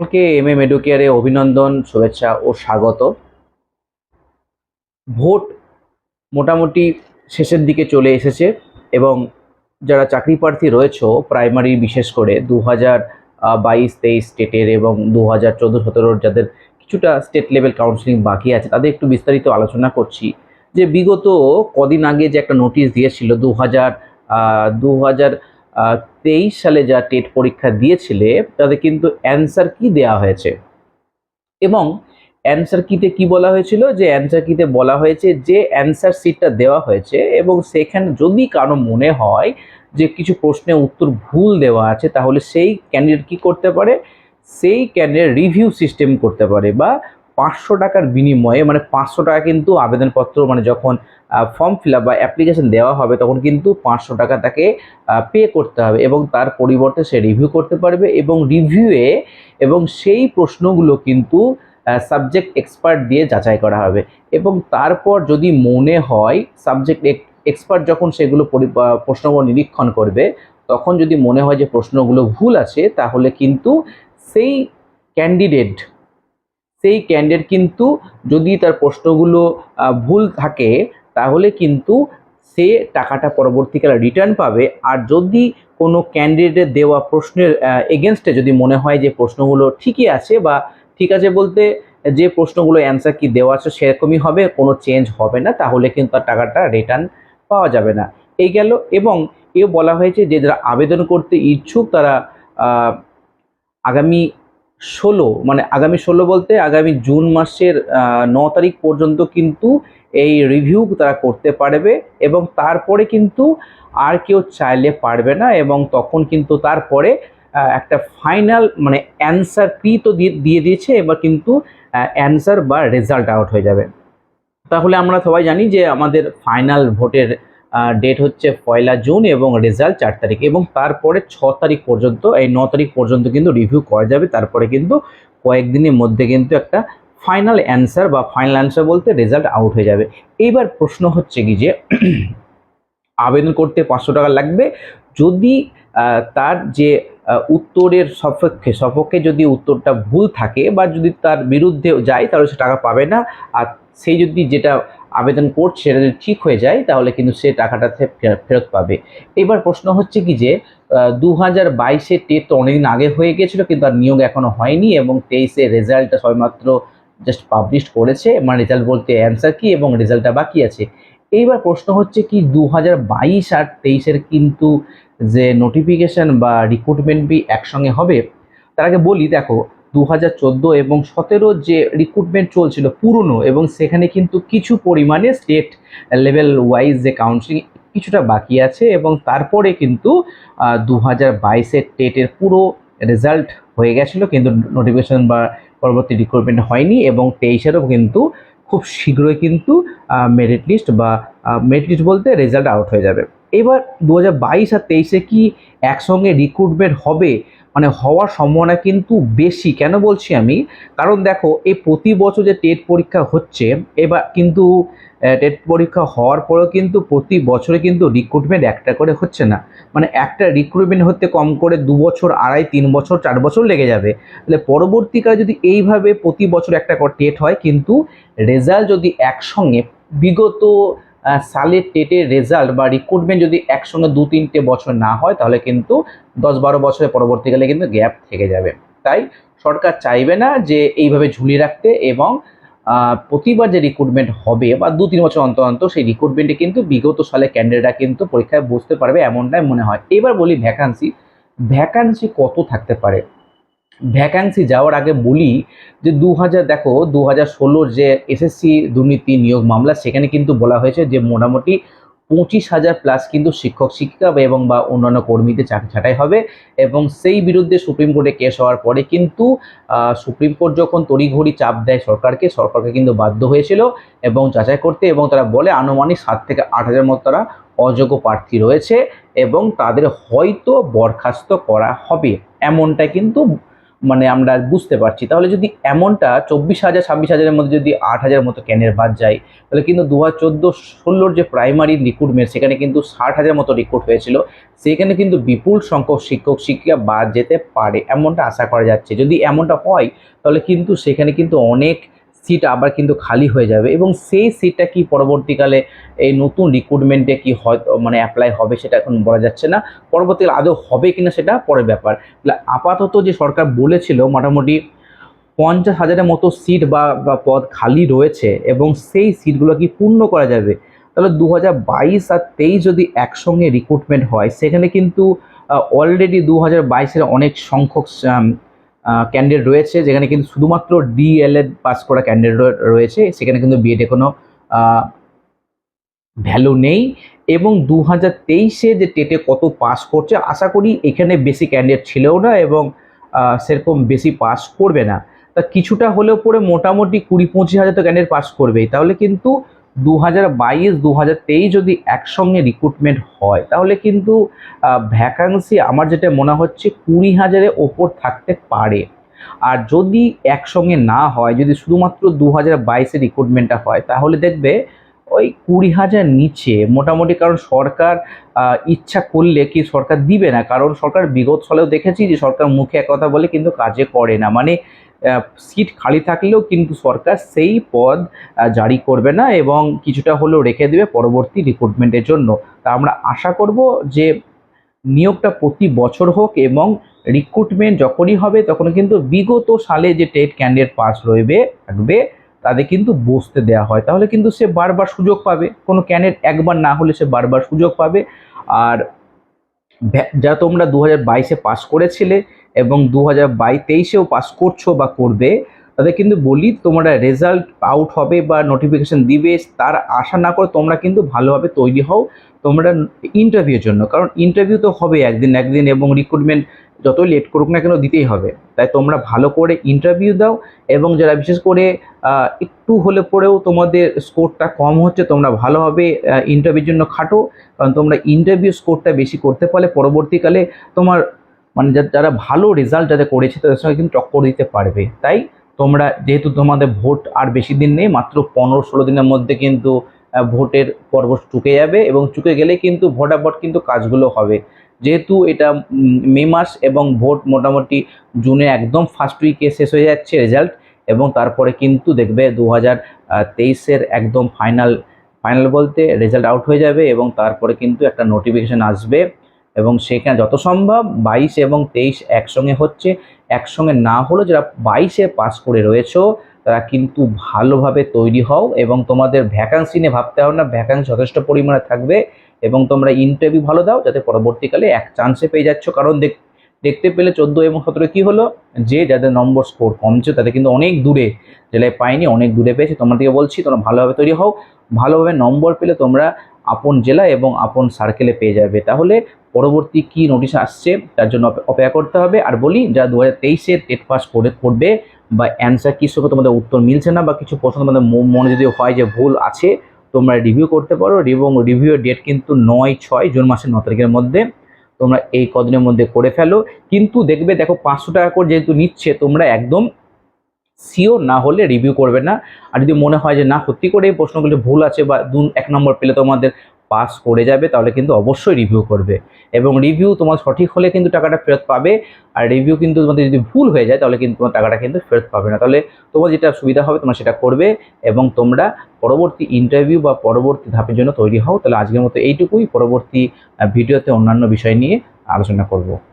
সকলকে M M এডুকেয়ারে অভিনন্দন, শুভেচ্ছা ও স্বাগত। ভোট মোটামুটি শেষের দিকে চলে এসেছে এবং যারা চাকরি প্রার্থী রয়েছে, প্রাইমারি বিশেষ করে দু হাজার বাইশ, তেইশ স্টেটের এবং দু হাজার চোদ্দ সতেরোর যাদের কিছুটা স্টেট লেভেল কাউন্সিলিং বাকি আছে, তাদের একটু বিস্তারিত আলোচনা করছি। যে বিগত কদিন আগে যে একটা নোটিশ দিয়েছিল দু হাজার দু হাজার সালে যা টেট পরীক্ষা দিয়েছিলে, তাদের কিন্তু অ্যান্সার কি দেওয়া হয়েছে। এবং অ্যান্সার কিতে কি বলা হয়েছিল? যে অ্যান্সার কিতে বলা হয়েছে যে অ্যান্সার সিটটা দেওয়া হয়েছে এবং সেখানে যদি কারও মনে হয় যে কিছু প্রশ্নের উত্তর ভুল দেওয়া আছে, তাহলে সেই ক্যান্ডিডেট কি করতে পারে? সেই ক্যান্ডিডেট রিভিউ সিস্টেম করতে পারে বা পাঁচশো টাকার বিনিময়ে মানে পাঁচশো টাকা কিন্তু আবেদনপত্র মানে যখন ফর্ম ফিল বা অ্যাপ্লিকেশন দেওয়া হবে, তখন কিন্তু পাঁচশো টাকা তাকে পে করতে হবে এবং তার পরিবর্তে সে রিভিউ করতে পারবে এবং রিভিউয়ে এবং সেই প্রশ্নগুলো কিন্তু সাবজেক্ট এক্সপার্ট দিয়ে যাচাই করা হবে। এবং তারপর যদি মনে হয় সাবজেক্ট এক্সপার্ট যখন সেগুলো পরি- প্রশ্নগুলো নিরীক্ষণ করবে, তখন যদি মনে হয় যে প্রশ্নগুলো ভুল আছে, তাহলে কিন্তু সেই ক্যান্ডিডেট সেই ক্যান্ডিডেট কিন্তু যদি তার প্রশ্নগুলো ভুল থাকে, তাহলে কিন্তু সে টাকাটা পরবর্তীকালে রিটার্ন পাবে। আর যদি কোনো ক্যান্ডিডেটের দেওয়া প্রশ্নের এগেনস্টে যদি মনে হয় যে প্রশ্নগুলো ঠিকই আছে বা ঠিক আছে বলতে যে প্রশ্নগুলো অ্যান্সার কি দেওয়া আছে সেরকমই হবে, কোনো চেঞ্জ হবে না, তাহলে কিন্তু তার টাকাটা রিটার্ন পাওয়া যাবে না। এই গেল এবং এও বলা হয়েছে যে যারা আবেদন করতে ইচ্ছুক তারা আগামী ষোলো মানে আগামী ষোলো বলতে আগামী জুন মাসের ন তারিখ পর্যন্ত কিন্তু এই রিভিউ তারা করতে পারবে এবং তারপরে কিন্তু আর কেউ চাইলে পারবে না এবং তখন কিন্তু তারপরে একটা ফাইনাল মানে অ্যান্সার কি তো দিয়ে দিয়ে দিয়েছে, এবার কিন্তু অ্যান্সার বা রেজাল্ট আউট হয়ে যাবে। তাহলে আমরা সবাই জানি যে আমাদের ফাইনাল ভোটের ডেট হচ্ছে পয়লা জুন এবং রেজাল্ট চার তারিখ এবং তারপরে ছ তারিখ পর্যন্ত, এই ন তারিখ পর্যন্ত কিন্তু রিভিউ করা যাবে। তারপরে কিন্তু কয়েকদিনের মধ্যে কিন্তু একটা ফাইনাল অ্যান্সার বা ফাইনাল অ্যান্সার বলতে রেজাল্ট আউট হয়ে যাবে। এইবার প্রশ্ন হচ্ছে কি যে, আবেদন করতে পাঁচশো টাকা লাগবে? যদি তার যে উত্তরের সপক্ষে সপক্ষে যদি উত্তরটা ভুল থাকে বা যদি তার বিরুদ্ধে যায়, তাহলে সে টাকা পাবে না। আর সেই যদি যেটা আবেদন করছে সেটা যদি ঠিক হয়ে যায়, তাহলে কিন্তু সে টাকাটা ফেরত পাবে। এবার প্রশ্ন হচ্ছে কি যে দু হাজার বাইশে টেট তো অনেকদিন আগে হয়ে গিয়েছিল, কিন্তু আর নিয়োগ এখনও হয়নি এবং তেইশে রেজাল্টটা সবেমাত্র জাস্ট পাবলিশ করেছে। মানে রেজাল্ট বলতে অ্যান্সার কি এবং রেজাল্টটা বাকি আছে? এইবার প্রশ্ন হচ্ছে কি দু হাজার বাইশ আর তেইশের কিন্তু যে নোটিফিকেশন বা রিক্রুটমেন্ট বি একসঙ্গে হবে? তার আগে বলি, দেখো দু হাজার চোদ্দ এবং সতেরো যে রিক্রুটমেন্ট চলছিল পুরনো এবং সেখানে কিন্তু কিছু পরিমাণে স্টেট লেভেল ওয়াইজ যে কাউন্সিলিং কিছুটা বাকি আছে এবং তারপরে কিন্তু দু হাজার বাইশের টেটের পুরো রেজাল্ট হয়ে গেছিল কিন্তু নোটিফিকেশন বা পরবর্তী রিক্রুটমেন্ট হয়নি এবং তেইশেরও কিন্তু খুব শীঘ্রই কিন্তু মেরিট লিস্ট বা মেরিট লিস্ট বলতে রেজাল্ট আউট হয়ে যাবে। এবার দু হাজার বাইশ আর তেইশে কি একসঙ্গে রিক্রুটমেন্ট হবে? মানে হওয়ার সম্ভাবনা কিন্তু বেশি। কেন বলছি আমি? কারণ দেখো, এই প্রতি বছর যে টেট পরীক্ষা হচ্ছে, এবার কিন্তু টেট পরীক্ষা হওয়ার পরেও কিন্তু প্রতি বছরে কিন্তু রিক্রুটমেন্ট একটা করে হচ্ছে না। মানে একটা রিক্রুটমেন্ট হতে কম করে দু বছর, আড়াই, তিন বছর, চার বছর লেগে যাবে। তাহলে পরবর্তীকালে যদি এইভাবে প্রতি বছর একটা করে টেট হয়, কিন্তু রেজাল্ট যদি একসঙ্গে, বিগত সালের টেটের রেজাল্ট বা রিক্রুটমেন্ট যদি একসঙ্গে দু, তিনটে বছর না হয়, তাহলে কিন্তু দশ, বারো বছরের পরবর্তীকালে কিন্তু গ্যাপ থেকে যাবে। তাই সরকার চাইবে না যে এইভাবে ঝুলিয়ে রাখতে এবং প্রতিবার যে রিক্রুটমেন্ট হবে বা দু, তিন বছর অন্তর অন্তর সেই রিক্রুটমেন্টে কিন্তু বিগত সালে ক্যান্ডিডেটরা কিন্তু পরীক্ষায় বসতে পারবে এমনটাই মনে হয়। এবার বলি ভ্যাকান্সি ভ্যাকান্সি কত থাকতে পারে? ভ্যাকান্সি যাওয়ার আগে বলি যে দু হাজার দেখো দু হাজার ষোলোর যে এসএসসি দুর্নীতি নিয়োগ মামলা, সেখানে কিন্তু বলা হয়েছে যে মোটামুটি পঁচিশ হাজার প্লাস কিন্তু শিক্ষক, শিক্ষিকা এবং বা অন্যান্য কর্মীদের চাকরি ছাঁটাই হবে এবং সেই বিরুদ্ধে সুপ্রিম কোর্টে কেস হওয়ার পরে কিন্তু সুপ্রিম কোর্ট যখন তড়িঘড়ি চাপ দেয় সরকারকে সরকারকে কিন্তু বাধ্য হয়েছিল এবং যাচাই করতে এবং তারা বলে আনুমানিক সাত থেকে আট হাজার মতো তারা অযোগ্য প্রার্থী রয়েছে এবং তাদের হয়তো বরখাস্ত করা হবে। এমনটা কিন্তু মানে আমরা বুঝতে পারছি। তাহলে যদি এমনটা চব্বিশ হাজার, ছাব্বিশ হাজারের মধ্যে যদি আট হাজার মতো ক্যানের বাদ যায়, তাহলে কিন্তু দু হাজার চোদ্দ, ষোলোর যে প্রাইমারি রিক্রুটমেন্ট সেখানে কিন্তু ষাট হাজার মতো রিক্রুট হয়েছিল। সেখানে কিন্তু বিপুল সংখ্যক শিক্ষক, শিক্ষিকা বাদ যেতে পারে, এমনটা আশা করা যাচ্ছে। যদি এমনটা হয়, তাহলে কিন্তু সেখানে কিন্তু অনেক সিট আবার কিন্তু খালি হয়ে যাবে এবং সেই সিটটা কি পরবর্তীকালে এই নতুন রিক্রুটমেন্টে কি হয় মানে অ্যাপ্লাই হবে সেটা এখন বলা যাচ্ছে না। পরবর্তীকালে আদৌ হবে কিনা সেটা পরের ব্যাপার। আপাতত যে সরকার বলেছিল মোটামুটি পঞ্চাশ হাজারের মতো সিট বা পদ খালি রয়েছে এবং সেই সিটগুলো কি পূর্ণ করা যাবে? তাহলে দু বাইশ আর তেইশ যদি একসঙ্গে রিক্রুটমেন্ট হয়, সেখানে কিন্তু অলরেডি দু হাজার বাইশের অনেক সংখ্যক ক্যান্ডিডেট রয়েছে, যেখানে কিন্তু শুধুমাত্র ডিএলএড পাস করা ক্যান্ডিডেট রয়েছে, সেখানে কিন্তু বিএডে কোনো ভ্যালু নেই। এবং দু হাজার তেইশে যে টেটে কত পাস করছে, আশা করি এখানে বেশি ক্যান্ডিডেট ছিলও না এবং সেরকম বেশি পাস করবে না। তা কিছুটা হলেও পরে মোটামুটি কুড়ি পঁচিশ হাজার তো ক্যান্ডিডেট পাস করবেই। তাহলে কিন্তু দু হাজার বাইশ দু হাজার তেইশ যদি একসঙ্গে রিক্রুটমেন্ট হয়, তাহলে কিন্তু ভ্যাকান্সি আমার যেটা মনে হচ্ছে কুড়ি হাজারের ওপর থাকতে পারে। আর যদি একসঙ্গে না হয়, যদি শুধুমাত্র দু হাজার বাইশে রিক্রুটমেন্টটা হয়, তাহলে দেখবে ওই কুড়ি হাজার নিচে মোটামুটি কারণ সরকার ইচ্ছা করলে কি সরকার দিবে না? কারণ সরকার বিগত সালেও দেখেছি যে সরকার মুখে এক কথা বলে কিন্তু কাজে করে না। মানে সিট খালি থাকলেও কিন্তু সরকার সেই পদ জারি করবে না এবং কিছুটা হলেও রেখে দেবে পরবর্তী রিক্রুটমেন্টের জন্য। তা আমরা আশা করব যে নিয়োগটা প্রতি বছর হোক এবং রিক্রুটমেন্ট যখনই হবে তখন কিন্তু বিগত সালে যে টেট ক্যান্ডিডেট পাস রইবে, থাকবে তাদের কিন্তু বসতে দেওয়া হয়। তাহলে কিন্তু সে বারবার সুযোগ পাবে। কোনো ক্যান্ডিডেট একবার না হলে সে বারবার সুযোগ পাবে। আর যা তোমরা দু হাজার বাইশে পাস করেছিলে এবং দু হাজার বাইশ তেইশেও পাস করছ বা করবে, তাদের কিন্তু বলি তোমরা রেজাল্ট আউট হবে বা নোটিফিকেশন দিবে, তার আশা না করে তোমরা কিন্তু ভালোভাবে তৈরি হও তোমরা ইন্টারভিউর জন্য। কারণ ইন্টারভিউ তো হবে একদিন একদিন এবং রিক্রুটমেন্ট যতই লেট করুক না কেন দিতেই হবে। তাই তোমরা ভালো করে ইন্টারভিউ দাও এবং যারা বিশেষ করে একটু হলে পরেও তোমাদের স্কোরটা কম হচ্ছে, তোমরা ভালোভাবে ইন্টারভিউর জন্য খাটো। কারণ তোমরা ইন্টারভিউ স্কোরটা বেশি করতে পারলে পরবর্তীকালে তোমার মানে যারা ভালো রেজাল্ট যাদের করেছে তাদের সঙ্গে কিন্তু টক্কর দিতে পারবে। তাই তোমরা যেহেতু তোমাদের ভোট আর বেশি দিন নেই, মাত্র পনেরো ষোলো দিনের মধ্যে কিন্তু ভোটের পর্ব চুকে যাবে এবং চুকে গেলে কিন্তু ভোটাভট কিন্তু কাজগুলো হবে। যেহেতু এটা মে মাস এবং ভোট মোটামুটি জুনে একদম ফার্স্ট উইকে শেষ হয়ে যাচ্ছে রেজাল্ট এবং তারপরে কিন্তু দেখবে দু হাজার তেইশের একদম ফাইনাল ফাইনাল বলতে রেজাল্ট আউট হয়ে যাবে এবং তারপরে কিন্তু একটা নোটিফিকেশান আসবে। এবং সেখানে যত সম্ভব বাইশ এবং তেইশ একসঙ্গে হচ্ছে, একসঙ্গে না হলেও যারা বাইশে পাস করে রয়েছো, তারা কিন্তু ভালোভাবে তৈরি হও এবং তোমাদের ভ্যাকান্সি নিয়ে ভাবতে হবে না ভ্যাকান্সি যথেষ্ট পরিমাণে থাকবে এবং তোমরা ইন্টারভিউ ভালো দাও যাতে পরবর্তীকালে এক চান্সে পেয়ে যাচ্ছ। কারণ দেখ, দেখতে পেলে চোদ্দ এবং সতেরো কী হলো? যে যাদের নম্বর স্কোর কমছে তাদের কিন্তু অনেক দূরে, জেলায় পায়নি অনেক দূরে পেয়েছে। তোমাদেরকে বলছি, তোমরা ভালোভাবে তৈরি হও। ভালোভাবে নম্বর পেলে তোমরা আপন জেলা এবং আপন সার্কেলে পেয়ে যাবে। তাহলে পরবর্তী কি নোটিশ আসছে, তার জন্য অপেক্ষা করতে হবে। আর বলি যা দু হাজার তেইশে টেট পাস করে করবে বা অ্যান্সার কি সঙ্গে তোমাদের উত্তর মিলছে না বা কিছু প্রশ্ন তোমাদের মনে যদি হয় যে ভুল আছে, তোমরা রিভিউ করতে পারো এবং রিভিউয়ের ডেট কিন্তু নয় ছয় জুন মাসের ন তারিখের মধ্যে তোমরা এই কদিনের মধ্যে করে ফেলো। কিন্তু দেখবে, দেখো পাঁচশো টাকা করে যেহেতু নিচ্ছে, তোমরা একদম সিওর না হলে রিভিউ করবে না। আর যদি মনে হয় যে না, সত্যি করে এই প্রশ্নগুলি ভুল আছে বা দু এক নম্বর পেলে তোমাদের পাস করে যাবে, তাহলে কিন্তু অবশ্যই রিভিউ করবে। এবং রিভিউ তোমার সঠিক হলে কিন্তু টাকাটা ফেরত পাবে, আর রিভিউ কিন্তু তোমাদের যদি ভুল হয়ে যায়, তাহলে কিন্তু তোমার টাকাটা কিন্তু ফেরত পাবে না। তাহলে তোমার যেটা সুবিধা হবে, তোমার সেটা করবে এবং তোমরা পরবর্তী ইন্টারভিউ বা পরবর্তী ধাপের জন্য তৈরি হও। তাহলে আজকের মতো এইটুকুই। পরবর্তী ভিডিওতে অন্যান্য বিষয় নিয়ে আলোচনা করব।